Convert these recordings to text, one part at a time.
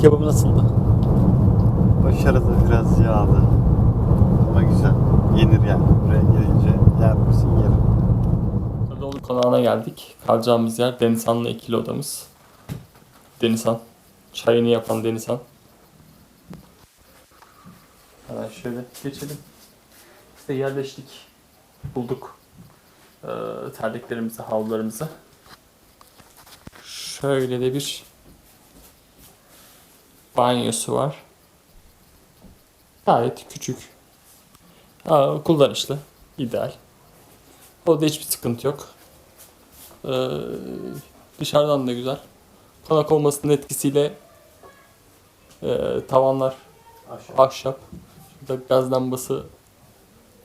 kebabı nasıldı? Başarılı biraz yağlı. Ama güzel. Yenir yani. Buraya gelince yer misin yerim. Kadıoğlu konağına geldik. Kalacağımız yer Denizhan'la ikili odamız. Denizhan. Çayını yapan Denizhan. Hemen şöyle geçelim. De yerleştik. Bulduk. Ee, terliklerimizi, havlularımızı. Şöyle de bir banyosu var. Gayet küçük. Aa, kullanışlı. ideal. Orada hiçbir sıkıntı yok. Ee, dışarıdan da güzel. Konak olmasının etkisiyle e, tavanlar ahşap. Şurada gaz lambası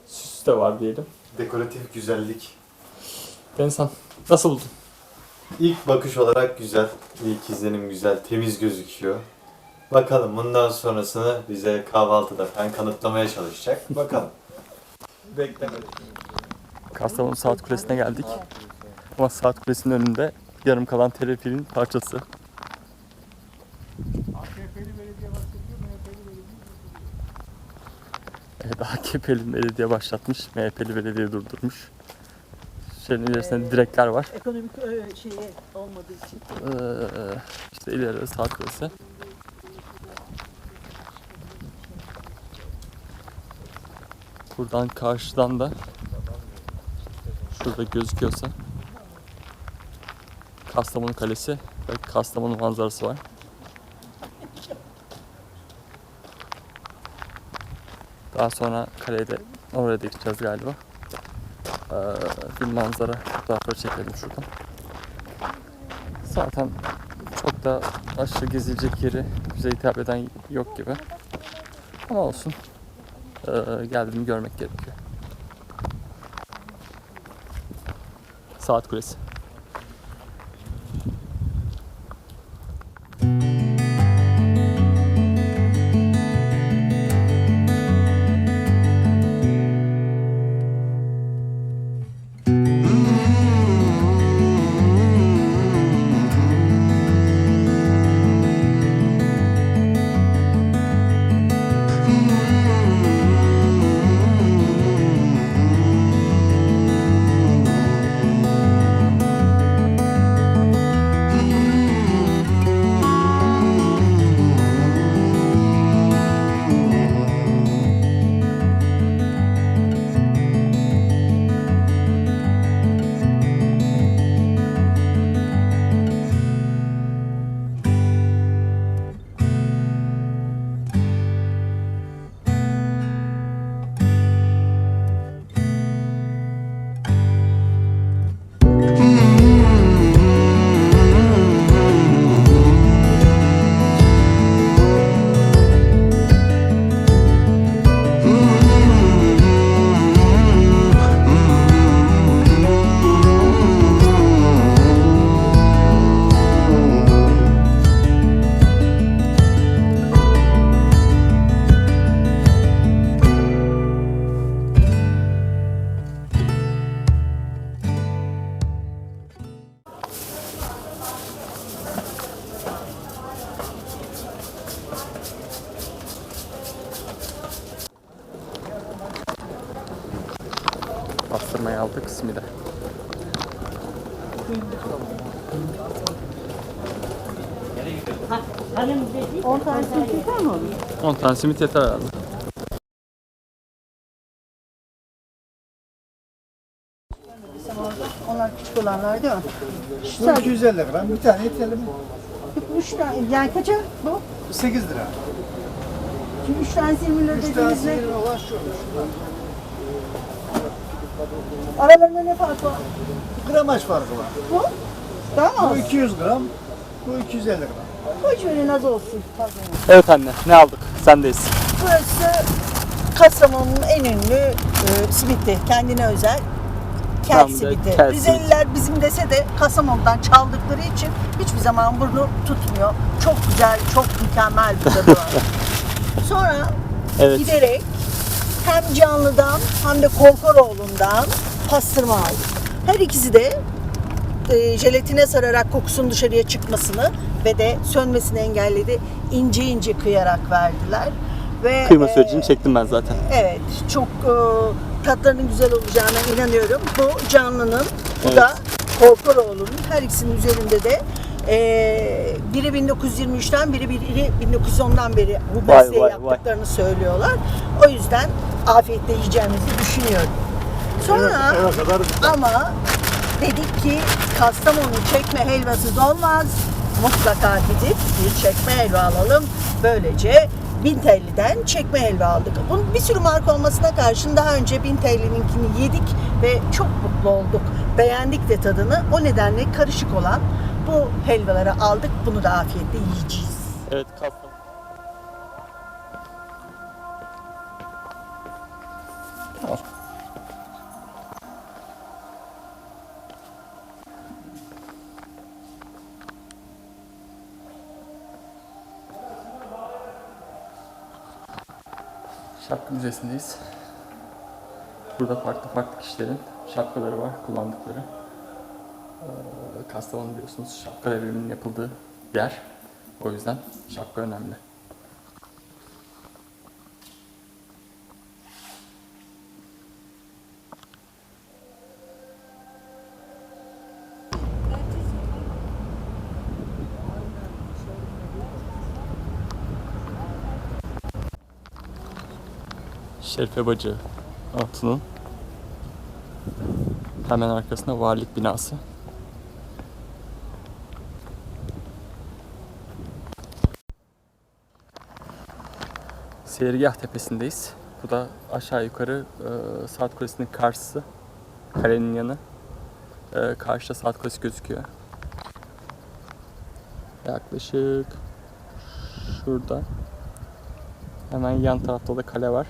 süs de var diyelim. Dekoratif güzellik. Denizhan nasıl buldun? İlk bakış olarak güzel. İlk izlenim güzel. Temiz gözüküyor. Bakalım bundan sonrasını bize kahvaltıda falan kanıtlamaya çalışacak. Bakalım. Bekleme. Kastamonu Saat Kulesi'ne geldik. Ama Saat Kulesi'nin önünde yarım kalan telefilin parçası. Evet AKP'li belediye başlatmış, MHP'li belediye durdurmuş. Şeyin ilerisinde direkler var. Ekonomik e, şeyi olmadığı için. Ee, işte ileride Saat Kulesi. Buradan karşıdan da şurada gözüküyorsa Kastamonu Kalesi ve Kastamonu manzarası var. Daha sonra kaleye de oraya da gideceğiz galiba. Ee, bir manzara fotoğrafları çekelim şuradan. Zaten çok da aşırı gezilecek yeri bize hitap eden yok gibi. Ama olsun. Ee, geldiğimi görmek gerekiyor. Saat Kulesi. Bastırmayı aldık simide. Dedi. 10 tanesi yeter mi onun? 10 tane simit yeter herhalde. Onlar küçük olanlar değil mi? Bu 250 gram. Bir tane yeterli mi? 3 tane, yani kaça bu? 8 lira. Şimdi 3 tanesi 20 lira 3 dediğinizde tanesi 20 olan şu. Aralarında ne fark var? Gramaj farkı var. Bu? Daha mı Bu az? 200 gram. Bu 250 gram. Hiç öyle az olsun. Pardon. Evet anne ne aldık? Sendeyiz. Burası Kastamonu'nun en ünlü e, simiti. Kendine özel. Kel Tam da kel Rizeliler bizim dese de Kastamonu'dan çaldıkları için hiçbir zaman burnu tutmuyor. Çok güzel, çok mükemmel bir tadı var. Sonra Evet. giderek hem canlıdan hem de Kolkoroğlu'ndan pastırma aldık. Her ikisi de e, jelatine sararak kokusunun dışarıya çıkmasını ve de sönmesini engelledi. İnce ince kıyarak verdiler. Ve Kıyma e, sürecini çektim ben zaten. Evet, çok e, tatlarının güzel olacağına inanıyorum. Bu canlının, bu Evet. da Korkoroğlu'nun her ikisinin üzerinde de e, biri 1923'ten biri biri 1910'dan beri bu Vay, mesleği vay, yaptıklarını söylüyorlar. O yüzden afiyetle yiyeceğimizi düşünüyorum. Sonra Eve kadar ama dedik ki Kastamonu çekme helvasız olmaz. Mutlaka gidip bir çekme helva alalım. Böylece 1000 TL'den çekme helva aldık. Bunun bir sürü marka olmasına karşın daha önce 1000 TL'ninkini yedik ve çok mutlu olduk. Beğendik de tadını. O nedenle karışık olan bu helvaları aldık. Bunu da afiyetle yiyeceğiz. Evet Kastamonu. Müzesi'ndeyiz. Burada farklı farklı kişilerin şapkaları var, kullandıkları. Ee, Kastamonu biliyorsunuz şapka devriminin yapıldığı yer. O yüzden şapka önemli. Şerife Bacı altının hemen arkasında varlık binası. Seyirgah tepesindeyiz. Bu da aşağı yukarı e, saat kulesinin karşısı. Kalenin yanı. E, karşıda saat kulesi gözüküyor. Yaklaşık şurada. Hemen yan tarafta da kale var.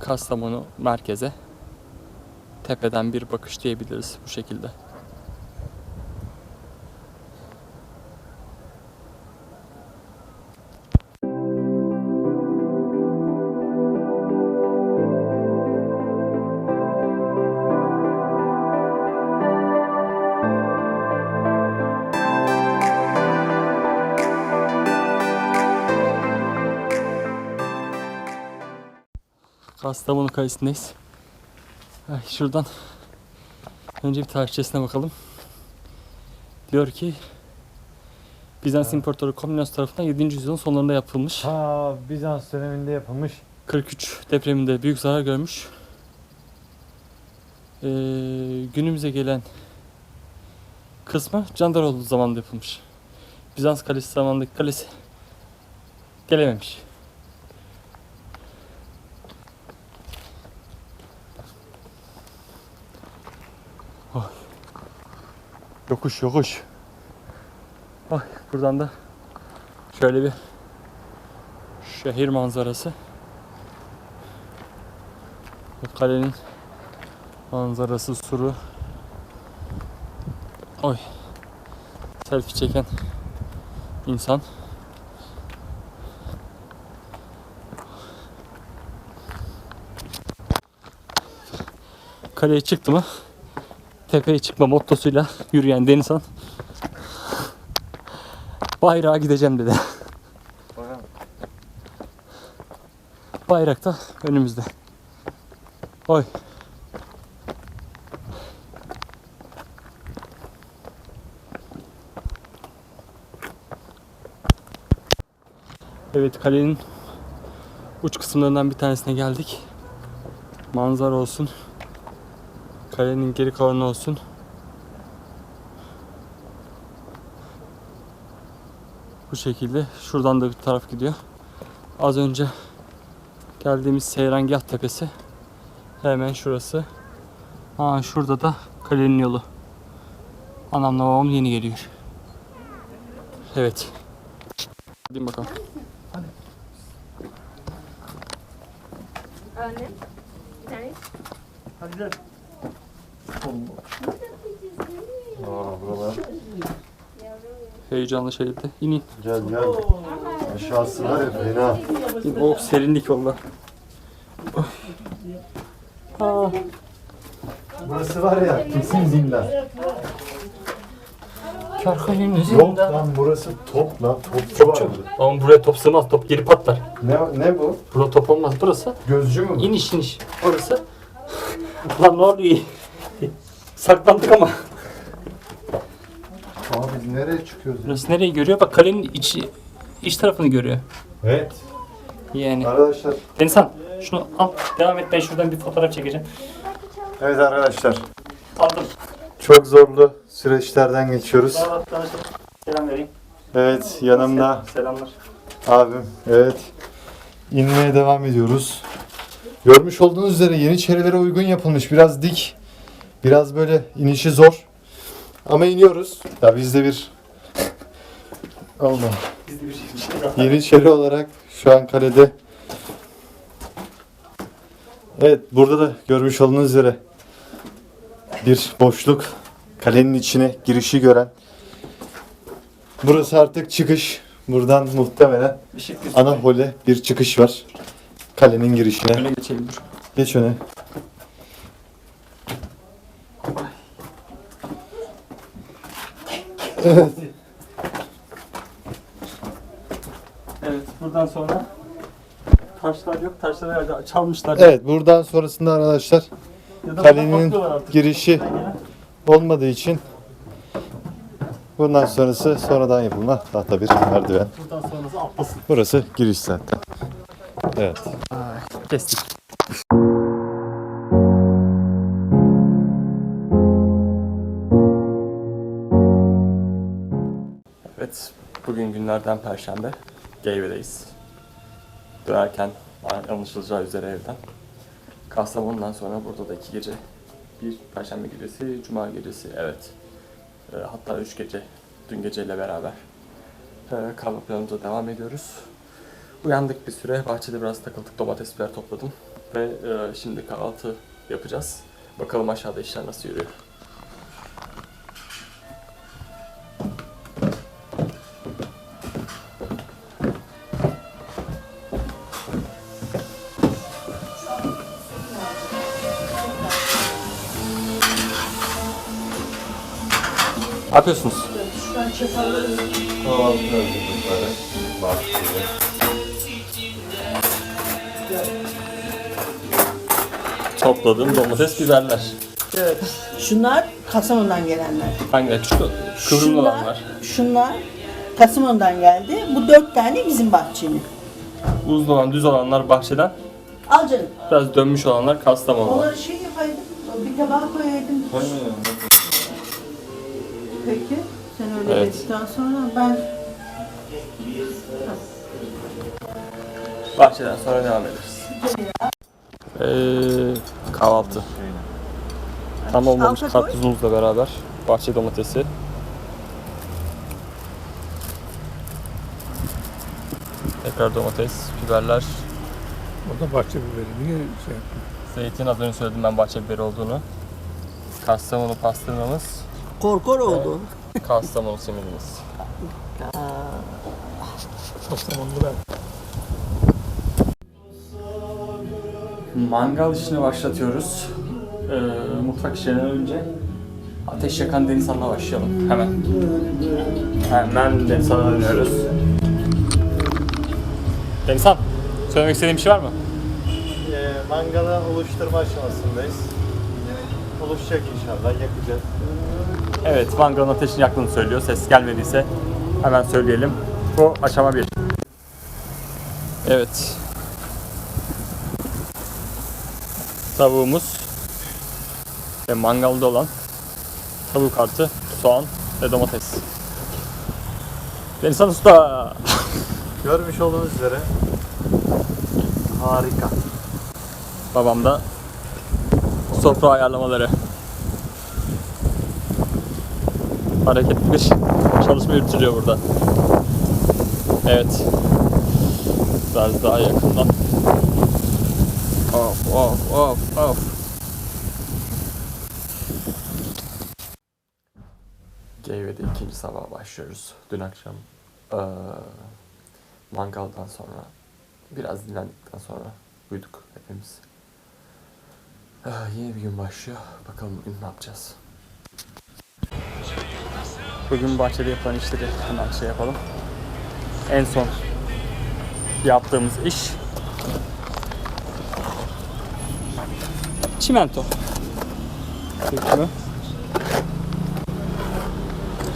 Kastamonu merkeze. Tepeden bir bakış diyebiliriz bu şekilde. Kastamonu Kalesi'ndeyiz. Ay, şuradan önce bir tarihçesine bakalım. Diyor ki Bizans İmparatoru Komnenos tarafından 7. yüzyılın sonlarında yapılmış. Ha Bizans döneminde yapılmış. 43 depreminde büyük zarar görmüş. Ee, günümüze gelen kısmı Candaroğlu zamanında yapılmış. Bizans kalesi zamanındaki kalesi gelememiş. Yokuş yokuş. Ay, buradan da şöyle bir şehir manzarası. Bu kalenin manzarası suru. Oy. Selfie çeken insan. Kaleye çıktı mı tepeye çıkma mottosuyla yürüyen Denizhan bayrağa gideceğim dedi. Bayrak da önümüzde. Oy. Evet kalenin uç kısımlarından bir tanesine geldik. Manzara olsun. Kalenin geri kalanı olsun. Bu şekilde. Şuradan da bir taraf gidiyor. Az önce geldiğimiz Seyrangah Tepesi. Hemen şurası. Ha şurada da kalenin yolu. Anamla babam yeni geliyor. Evet. Hadi bakalım. Anne. Bir tane. Hadi Heyecanlı şekilde inin. Gel gel. Aşağısı var ya fena. Oh serinlik valla. Oh. Aa. Burası var ya kesin zindan. Karkayın Yok lan burası top lan. Topçu vardı. Ama buraya top sığmaz. Top geri patlar. Ne, ne bu? Burada top olmaz. Burası Gözcü mü bu? iniş iniş. Orası. Lan ne oluyor? Saklandık ama. Abi biz nereye çıkıyoruz? ya? Burası nereyi görüyor? Bak kalenin içi iç tarafını görüyor. Evet. Yani. Arkadaşlar. Denizhan şunu al. Devam et. Ben şuradan bir fotoğraf çekeceğim. Evet arkadaşlar. Aldım. Çok zorlu süreçlerden geçiyoruz. Selam vereyim. Evet yanımda Selamlar. abim. Evet. İnmeye devam ediyoruz. Görmüş olduğunuz üzere Yeniçerilere uygun yapılmış. Biraz dik. Biraz böyle inişi zor. Ama iniyoruz. Ya bizde bir Allah. Yeniçeri olarak şu an kalede. Evet burada da görmüş olduğunuz üzere bir boşluk. Kalenin içine girişi gören. Burası artık çıkış. Buradan muhtemelen ana hole bir çıkış var. Kalenin girişine. Öne geçelim. Geç öne. Evet buradan sonra taşlar yok. Taşları herhalde çalmışlar. Evet buradan sonrasında arkadaşlar Ya da kalenin bakıyorlar artık. girişi olmadığı için bundan sonrası sonradan yapılma tahta bir merdiven. Buradan sonrası atlasın. Burası giriş zaten. Evet. Kestik. Evet, bugün günlerden Perşembe. Geyve'deyiz. Dönerken anlaşılacağı üzere evden. Kastamonu'dan sonra burada da iki gece. Bir Perşembe gecesi, Cuma gecesi, evet. Ee, hatta üç gece, dün geceyle beraber. Ee, kahve planımıza devam ediyoruz. Uyandık bir süre, bahçede biraz takıldık, domates biber topladım. Ve e, şimdi kahvaltı yapacağız. Bakalım aşağıda işler nasıl yürüyor. Yapıyorsunuz? Kahvaltı hazırlıkları başlıyor. Topladığım domates, biberler. Şunlar Kastamonu'dan gelenler. Hangileri? Küçük, kıvrımlı Şunlar, olanlar. şunlar Kastamonu'dan geldi. Bu dört tane bizim bahçenin. Uzun olan, düz olanlar bahçeden. Al canım. Biraz dönmüş olanlar Kastamonu. Onları şey yapaydım. Bir tabağa koyaydım. Peki. Sen öyle Evet. dedikten sonra ben Bahçeden sonra devam ederiz. Ee, kahvaltı. Tam olmamış karpuzumuzla beraber. Bahçe domatesi. Tekrar domates, biberler. O da bahçe biberi. Niye şey Zeytin az önce söyledim ben bahçe biberi olduğunu. Kastamonu pastırmamız, korkor oldu. Kastamonu simidimiz. Mangal işine başlatıyoruz. Ee, mutfak işlerinden önce ateş yakan Denizhan'la başlayalım. Hemen. Hemen Denizhan'a dönüyoruz. Denizhan, söylemek istediğin bir şey var mı? Ee, mangala oluşturma aşamasındayız. Oluşacak inşallah yakacağız. Evet, mangalın ateşini yaktığını söylüyor. Ses gelmediyse hemen söyleyelim. Bu aşama bir. Evet. Tavuğumuz ve mangalda olan tavuk artı soğan ve domates. Denizhan Usta. Görmüş olduğunuz üzere harika. Babam da sofra ayarlamaları. Hareketli bir çalışma yürütülüyor burada. Evet. Biraz daha yakından. Of of of of. Geyve'de ikinci sabah başlıyoruz. Dün akşam eee, mangaldan sonra biraz dinlendikten sonra uyuduk hepimiz. Ah, yeni bir gün başlıyor. Bakalım bugün ne yapacağız. Bugün bahçede yapılan işleri hemen şey yapalım. En son yaptığımız iş çimento. Dökümü.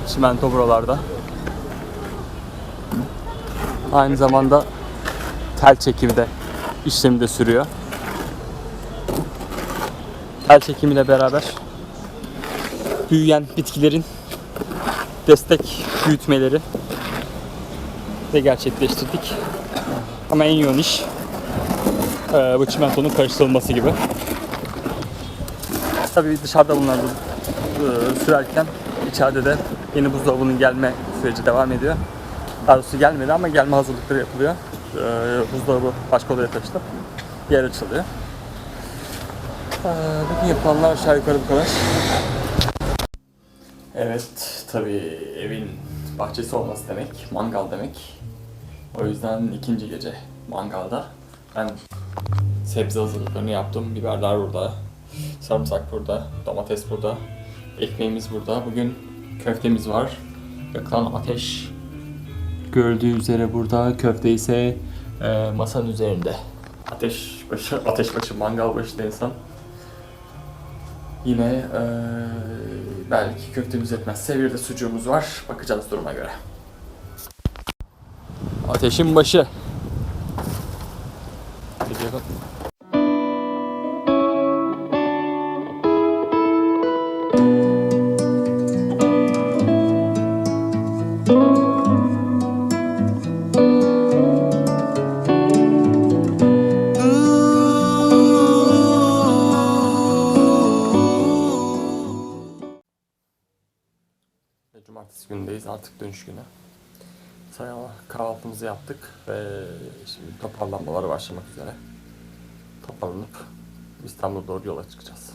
Çimento buralarda. Aynı zamanda tel çekimi de işlemi de sürüyor. Tel çekimiyle beraber büyüyen bitkilerin destek büyütmeleri de gerçekleştirdik. Ama en yoğun iş eee, bu çimentonun karıştırılması gibi. Tabii dışarıda bunlar eee, sürerken içeride de yeni buzdolabının gelme süreci devam ediyor. Daha doğrusu gelmedi ama gelme hazırlıkları yapılıyor. Eee, buzdolabı başka odaya taşınıp yer açılıyor. Eee, bugün yapılanlar aşağı yukarı bu kadar. Evet, tabii evin bahçesi olması demek, mangal demek. O yüzden ikinci gece mangalda ben sebze hazırlıklarını yaptım. Biberler burada, sarımsak burada, domates burada, ekmeğimiz burada. Bugün köftemiz var. Yakılan ateş gördüğü üzere burada. Köfte ise e, masanın üzerinde. Ateş başı, ateş başı, mangal başı insan. Yine eee, belki köftemiz etmezse bir de sucuğumuz var. Bakacağız duruma göre. Ateşin başı. 23 güne. Sonra kahvaltımızı yaptık ve şimdi toparlanmalara başlamak üzere. Toparlanıp İstanbul'a doğru yola çıkacağız.